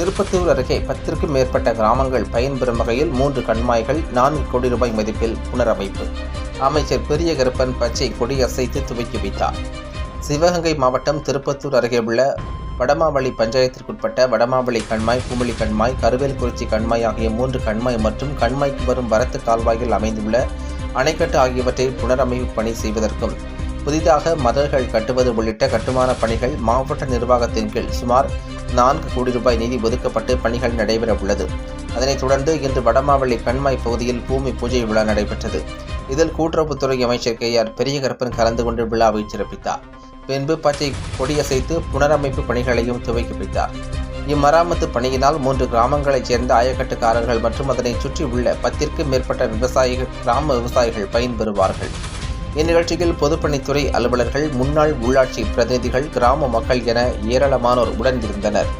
திருப்பத்தூர் அருகே பத்திற்கும் மேற்பட்ட கிராமங்கள் பயன்பெறும் வகையில் மூன்று கண்மாய்கள் நான்கு கோடி ரூபாய் மதிப்பில் புனரமைப்பு. அமைச்சர் பெரிய கருப்பன் பச்சை கொடி அசைத்து துவக்கி வைத்தார். சிவகங்கை மாவட்டம் திருப்பத்தூர் அருகே உள்ள வடமாவளி பஞ்சாயத்திற்குட்பட்ட வடமாவளி கண்மாய் குமிளி கண்மாய் கருவேல்குறிச்சி கண்மாய் ஆகிய மூன்று கண்மாய் மற்றும் கண்மாய்க்கு வரும் வரத்து கால்வாயில் அமைந்துள்ள அணைக்கட்டு ஆகியவற்றை புனரமைப்பு பணி செய்வதற்கும் புதிதாக மதல்கள் கட்டுவது உள்ளிட்ட கட்டுமான பணிகள் மாவட்ட நிர்வாகத்தின் கீழ் சுமார் நான்கு கோடி ரூபாய் நிதி ஒதுக்கப்பட்டு பணிகள் நடைபெற உள்ளது. அதனைத் தொடர்ந்து இன்று வடமாவளி கண்மாய் பகுதியில் பூமி பூஜை விழா நடைபெற்றது. இதில் கூட்டுறவுத்துறை அமைச்சர் கே ஆர் பெரியகரப்பன் கலந்து கொண்டு விழாவை சிறப்பித்தார். பின்பு பச்சை கொடியசைத்து புனரமைப்பு பணிகளையும் துவக்கி வைத்தார். இம்மராமத்து பணியினால் மூன்று கிராமங்களைச் சேர்ந்த ஆயக்கட்டுக்காரர்கள் மற்றும் அதனைச் சுற்றி உள்ள பத்திற்கும் மேற்பட்ட விவசாயிகள் கிராம விவசாயிகள் பயன்பெறுவார்கள். இந்நிகழ்ச்சியில் பொதுப்பணித்துறை அலுவலர்கள் முன்னாள் உள்ளாட்சி பிரதிநிதிகள் கிராம மக்கள் என ஏராளமானோர் உடனிருந்தனர்.